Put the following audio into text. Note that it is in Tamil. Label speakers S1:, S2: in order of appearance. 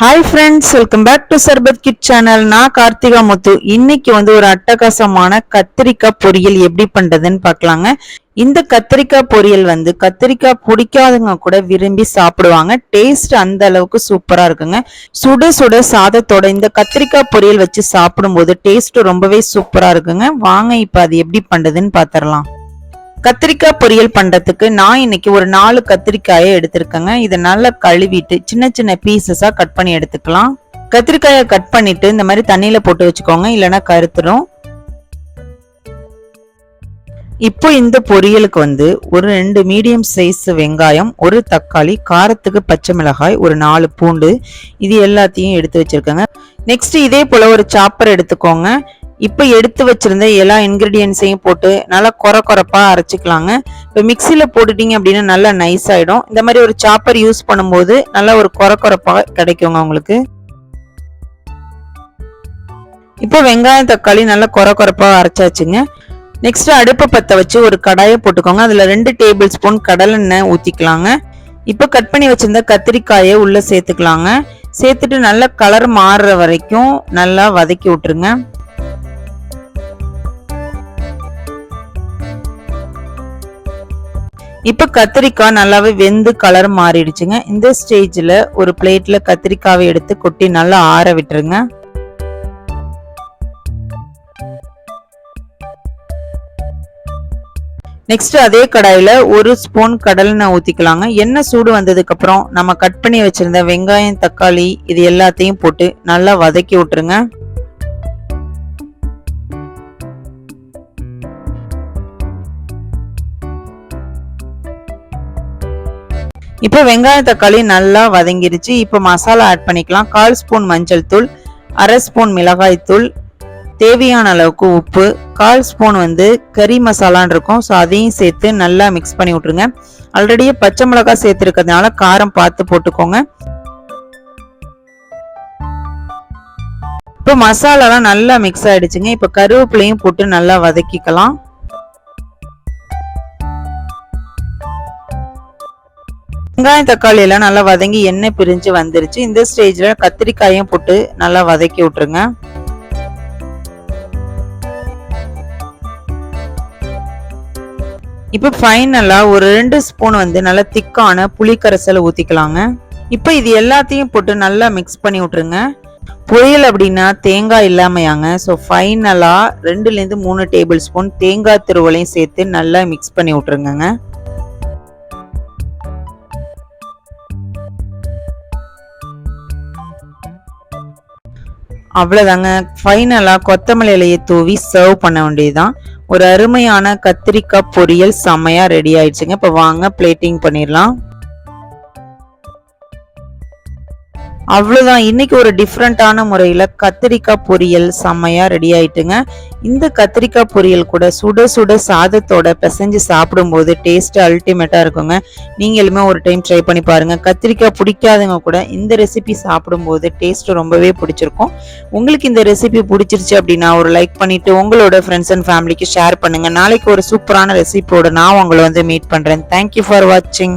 S1: Hi friends welcome back to Sarbath kid channel நான் கார்த்திகா முத்து. இன்னைக்கு வந்து ஒரு அட்டகாசமான கத்திரிக்காய் பொரியல் எப்படி பண்றதுன்னு பார்க்கலாங்க. இந்த கத்திரிக்காய் பொரியல் வந்து கத்திரிக்காய் பிடிக்காதவங்க கூட விரும்பி சாப்பிடுவாங்க. டேஸ்ட் அந்த அளவுக்கு சூப்பரா இருக்குங்க. சுட சுட சாதத்தோட இந்த கத்திரிக்காய் பொரியல் வச்சு சாப்பிடும்போது டேஸ்ட் ரொம்பவே சூப்பரா இருக்குங்க. வாங்க இப்போ அது எப்படி பண்றதுன்னு பாத்திரலாம். கத்திரிக்காய் பொரியல் பண்றதுக்கு நான் இன்னைக்கு ஒரு நாலு கத்திரிக்காயை எடுத்திருக்கேங்க. இதை நல்லா கழுவிட்டு சின்ன சின்ன பீசஸா கட் பண்ணி எடுத்துக்கலாம். கத்திரிக்காயை கட் பண்ணிட்டு இந்த மாதிரி தண்ணியில போட்டு வச்சுக்கோங்க. இல்லைன்னா கருத்துரும். இப்போ இந்த பொரியலுக்கு வந்து ஒரு ரெண்டு மீடியம் சைஸ் வெங்காயம் ஒரு தக்காளி காரத்துக்கு பச்சை மிளகாய் ஒரு நாலு பூண்டு இது எல்லாத்தையும் எடுத்து வச்சிருக்கேங்க. நெக்ஸ்ட் இதே போல ஒரு சாப்பர் எடுத்துக்கோங்க. இப்போ எடுத்து வச்சிருந்த எல்லா இன்க்ரீடியன்ஸையும் போட்டு நல்லா குறை குறைப்பாக அரைச்சிக்கலாங்க. இப்போ மிக்சியில் போட்டுட்டீங்க அப்படின்னா நல்லா நைஸ் ஆகிடும் இந்த மாதிரி ஒரு சாப்பர் யூஸ் பண்ணும்போது நல்லா ஒரு குறை குறைப்பாக கிடைக்குங்க உங்களுக்கு. இப்போ வெங்காயம் தக்காளி நல்லா குறை குறைப்பாக அரைச்சாச்சுங்க. நெக்ஸ்ட் அடுப்பை பற்ற வச்சு ஒரு கடாயை போட்டுக்கோங்க. அதில் ரெண்டு டேபிள் ஸ்பூன் கடலெண்ணெய் ஊற்றிக்கலாங்க இப்போ கட் பண்ணி வச்சுருந்த கத்திரிக்காயை உள்ளே சேர்த்துக்கலாங்க. சேர்த்துட்டு நல்லா கலர் மாறுற வரைக்கும் நல்லா வதக்கி விட்டுருங்க. இப்போ கத்திரிக்காய் நல்லாவே வெந்து கலர் மாறிடுச்சுங்க. இந்த ஸ்டேஜில் ஒரு பிளேட்டில் கத்திரிக்காவை எடுத்து கொட்டி நல்லா ஆற விட்டுருங்க. நெக்ஸ்ட் அதே கடாயில் ஒரு ஸ்பூன் கடலெண்ணெய் ஊற்றிக்கலாங்க எண்ணெய் சூடு வந்ததுக்கப்புறம் நம்ம கட் பண்ணி வச்சுருந்த வெங்காயம் தக்காளி இது எல்லாத்தையும் போட்டு நல்லா வதக்கி விட்டுருங்க. இப்போ வெங்காயம் தக்காளி நல்லா வதங்கிருச்சு. இப்போ மசாலா ஆட் பண்ணிக்கலாம். கால் ஸ்பூன் மஞ்சள் தூள் அரை ஸ்பூன் மிளகாய் தூள் தேவையான அளவுக்கு உப்பு கால் ஸ்பூன் வந்து கறி மசாலான் இருக்கும். ஸோ அதையும் சேர்த்து நல்லா மிக்ஸ் பண்ணி விட்ருங்க ஆல்ரெடியே பச்சை மிளகாய் சேர்த்துருக்கிறதுனால காரம் பார்த்து போட்டுக்கோங்க. இப்போ மசாலாலாம் நல்லா மிக்ஸ் ஆகிடுச்சுங்க இப்போ கருவேப்பிலையும் போட்டு நல்லா வதக்கிக்கலாம். வெங்காயம் தக்காளி எல்லாம் நல்லா வதங்கி எண்ணெய் பிரிஞ்சு வந்துருச்சு. இந்த ஸ்டேஜில் கத்திரிக்காயும் போட்டு நல்லா வதக்கி விட்டுருங்க. இப்போ ஃபைனலாக ஒரு ரெண்டு ஸ்பூன் வந்து நல்லா திக்கான புளிக்கரைசலை ஊற்றிக்கலாங்க இப்போ இது எல்லாத்தையும் போட்டு நல்லா மிக்ஸ் பண்ணி விட்ருங்க பொரியல் அப்படின்னா தேங்காய் இல்லாமையாங்க. ஸோ ஃபைனலாக ரெண்டுலேருந்து மூணு டேபிள் ஸ்பூன் தேங்காய் திருவலையும் சேர்த்து நல்லா மிக்ஸ் பண்ணி விட்ருங்க அவ்வளோதாங்க ஃபைனலாக கொத்தமல்லி இலையை தூவி சர்வ் பண்ண வேண்டியதுதான். ஒரு அருமையான கத்திரிக்காய் பொரியல் செம்மையாக ரெடி ஆயிடுச்சுங்க. இப்போ வாங்க பிளேட்டிங் பண்ணிடலாம். அவ்வளோதான் இன்னைக்கு ஒரு டிஃப்ரெண்ட்டான முறையில் கத்திரிக்காய் பொரியல் செம்மையாக ரெடி ஆயிட்டுங்க. இந்த கத்திரிக்காய் பொரியல் கூட சுட சுட சாதத்தோட பிசைஞ்சு சாப்பிடும்போது டேஸ்ட்டு அல்டிமேட்டாக இருக்குங்க. நீங்களுமே ஒரு டைம் ட்ரை பண்ணி பாருங்க. கத்திரிக்காய் பிடிக்காதவங்க கூட இந்த ரெசிபி சாப்பிடும்போது டேஸ்ட்டு ரொம்பவே பிடிச்சிருக்கும். உங்களுக்கு இந்த ரெசிபி பிடிச்சிருச்சு அப்படின்னா ஒரு லைக் பண்ணிவிட்டு உங்களோட ஃப்ரெண்ட்ஸ் அண்ட் ஃபேமிலிக்கு ஷேர் பண்ணுங்க. நாளைக்கு ஒரு சூப்பரான ரெசிபியோட நான் உங்களை வந்து மீட் பண்ணுறேன் தேங்க்யூ ஃபார் வாட்சிங்